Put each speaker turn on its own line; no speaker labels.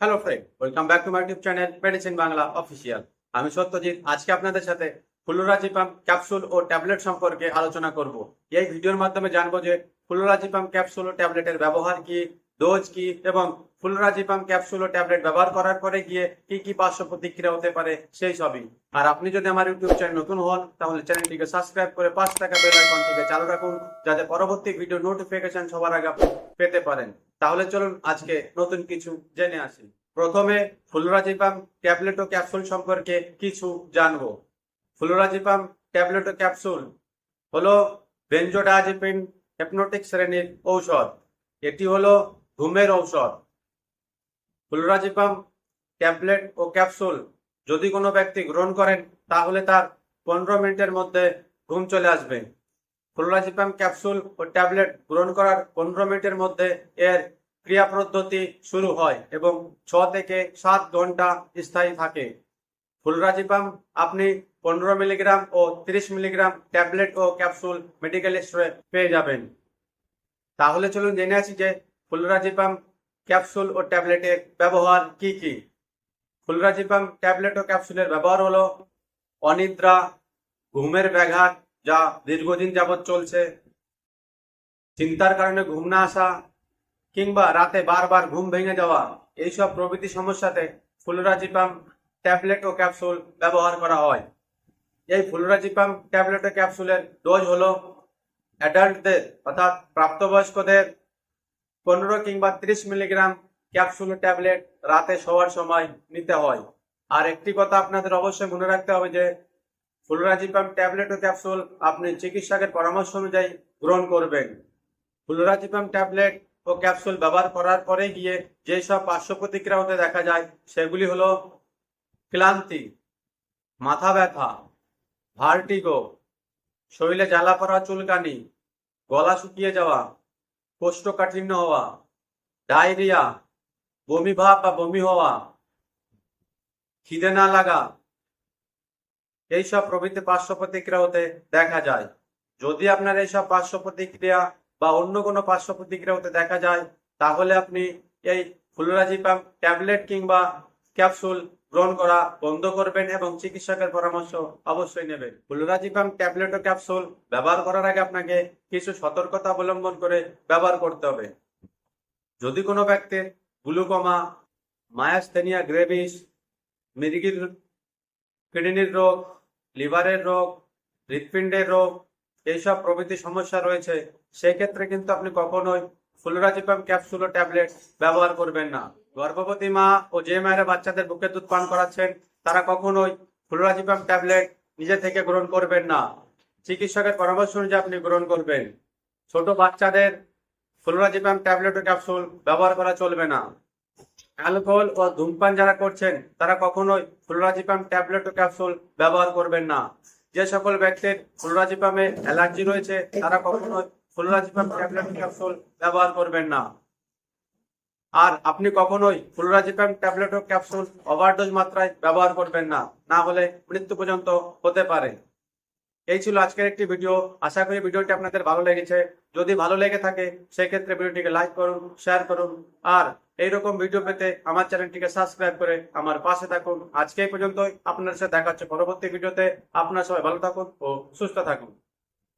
Hello friend welcome back to my YouTube channel medicine Bangla official আমি সত্যজিৎ, আজকে আপনাদের সাথে ফ্লুরাজিপাম ক্যাপসুল ও ট্যাবলেট সম্পর্কে আলোচনা করব। এই ভিডিওর মাধ্যমে জানব যে ফ্লুরাজিপাম ক্যাপসুল ও ট্যাবলেটের ব্যবহার কি ডোজ কি এবং ফ্লুরাজিপাম ক্যাপসুল ও ট্যাবলেট ব্যবহার করার পরে গিয়ে কি কি পার্শ্ব প্রতিক্রিয়া হতে পারে, সেই সবই। আর আপনি যদি আমার ইউটিউব চ্যানেল নতুন হন, তাহলে চ্যানেলটিকে সাবস্ক্রাইব করে পাঁচ টাকা বেল আইকনটিকে চালু রাখুন, যাতে পরবর্তী ভিডিও নোটিফিকেশন সবার আগে পেতে পারেন। তাহলে চলুন আজকে নতুন কিছু জেনে আসি। প্রথমে ফ্লুরাজিপাম ট্যাবলেট ও ক্যাপসুল সম্পর্কে কিছু জানব। ফ্লুরাজিপাম ট্যাবলেট ও ক্যাপসুল হলো বেঞ্জোডায়াজিপিন হেপনোটিক শ্রেণির ঔষধ। এটি হলো ঘুমের ঔষধ। ফ্লুরাজিপাম ট্যাবলেট ও ক্যাপসুল যদি কোনো ব্যক্তি গ্রহণ করেন, তাহলে তার পনেরো মিনিটের মধ্যে ঘুম চলে আসবে। ফ্লোরাজিপাম ক্যাপসুল ও ট্যাবলেট গ্রহণ করার পনেরো মিনিটের মধ্যে এর ক্রিয়া পদ্ধতি শুরু হয় এবং ছ থেকে সাত ঘণ্টা স্থায়ী থাকে। ফুলরাজিপাম, আপনি পনেরো মিলিগ্রাম ও তিরিশ মিলিগ্রাম ট্যাবলেট ও ক্যাপসুল মেডিকেল স্টোরে পেয়ে যাবেন। তাহলে চলুন জেনে আসি যে ফুলরাজিপাম ক্যাপসুল ও ট্যাবলেটের ব্যবহার কি কি। ফুলরাজিপাম ট্যাবলেট ও ক্যাপসুলের ব্যবহার হলো অনিদ্রা, ঘুমের ব্যাঘাত যা দীর্ঘদিন যাবৎ চলছে, চিন্তার কারণে ঘুম না আসা কিংবা রাতে বারবার ঘুম ভেঙে যাওয়া, এইসব প্রভৃতি সমস্যাতে ফুলরাজিপাম ট্যাবলেট ও ক্যাপসুল ব্যবহার করা হয়। এই ফুলরাজিপাম ট্যাবলেট ও ক্যাপসুলের ডোজ হলো অ্যাডাল্টদের, অর্থাৎ প্রাপ্তবয়স্কদের পনেরো কিংবা ত্রিশ মিলিগ্রাম ক্যাপসুল ট্যাবলেট রাতে শোয়ার সময় নিতে হয়। আর একটি কথা আপনাদের অবশ্যই মনে রাখতে হবে যে ফুলরাজিপাম ট্যাবলেট ও ক্যাপসুল আপনি চিকিৎসকের পরামর্শ অনুযায়ী গ্রহণ করবেন। ফুলরাজিপাম ট্যাবলেট ও ক্যাপসুল ব্যবহার করার পরে গিয়ে যেসব পার্শ্ব প্রতিক্রিয়া হতে দেখা যায়, সেগুলি হলো ক্লান্তি, মাথা ব্যথা, ভার্টিগো, শরীরে জ্বালা পড়া চুলকানি, গলা শুকিয়ে যাওয়া, কোষ্ঠকাঠিন্য হওয়া, ডায়রিয়া, বমি ভাব বা বমি হওয়া, খিদে না লাগা এইসব প্রভৃতি পার্শ্ব প্রতিক্রিয়া হতে দেখা যায়। যদি আপনার এইসব পার্শ্ব প্রতিক্রিয়া বা অন্য কোনো পার্শ্ব প্রতিক্রিয়া হতে দেখা যায়, তাহলে আপনি এই ফ্লুরাজিপাম ট্যাবলেট কিংবা ক্যাপসুল গ্রহণ করা বন্ধ করবেন এবং চিকিৎসকের পরামর্শ অবশ্যই নেবেন। ফ্লুরাজিপাম ট্যাবলেট ও ক্যাপসুল ব্যবহার করার আগে আপনাকে কিছু সতর্কতা অবলম্বন করে ব্যবহার করতে হবে। যদি কোনো ব্যক্তির গ্লুকোমা, মায়াস্থেনিয়া গ্রেভিস মির্গির কিডনির রোগ, লিভারের রোগ, হৃৎপিণ্ডের রোগ এইসব প্রভৃতি সমস্যা রয়েছে, সেক্ষেত্রে কিন্তু আপনি কখনোই ফ্লুরাজিপাম ক্যাপসুল ও ট্যাবলেট ব্যবহার করবেন না। গর্ভবতী মা ও যে মায়েরা বাচ্চাদের বুকে দুধ পান করাচ্ছেন, তারা কখনোই ফ্লুরাজিপাম ট্যাবলেট নিজে থেকে গ্রহণ করবেন না। চিকিৎসকের পরামর্শ অনুযায়ী আপনি গ্রহণ করবেন। ছোট বাচ্চাদের ফ্লুরাজিপাম ট্যাবলেট ও ক্যাপসুল ব্যবহার করা চলবে না। অ্যালকোহল ও ধূমপান যারা করছেন, তারা কখনোই ফ্লোরাজিপাম ট্যাবলেট ও ক্যাপসুল ব্যবহার করবেন না। যে সকল ব্যক্তির ফ্লোরাজিপামে অ্যালার্জি রয়েছে, তারা কখনোই ফ্লোরাজিপাম ট্যাবলেট ক্যাপসুল ব্যবহার করবেন না। আর আপনি কখনোই ফ্লোরাজিপাম ট্যাবলেট ও ক্যাপসুল ওভারডোজ মাত্রায় ব্যবহার করবেন না না হলে মৃত্যু পর্যন্ত হতে পারে। এই ছিল আজকের একটি ভিডিও। আশা করি ভিডিওটি আপনাদের ভালো লেগেছে। যদি ভালো লেগে থাকে, সেক্ষেত্রে ভিডিওটিকে লাইক করুন, শেয়ার করুন, আর এইরকম ভিডিও পেতে আমার চ্যানেলটিকে সাবস্ক্রাইব করে আমার পাশে থাকুন। আজকে এই আপনার সাথে দেখা হচ্ছে পরবর্তী ভিডিওতে আপনার সবাই ভালো থাকুন ও সুস্থ থাকুন।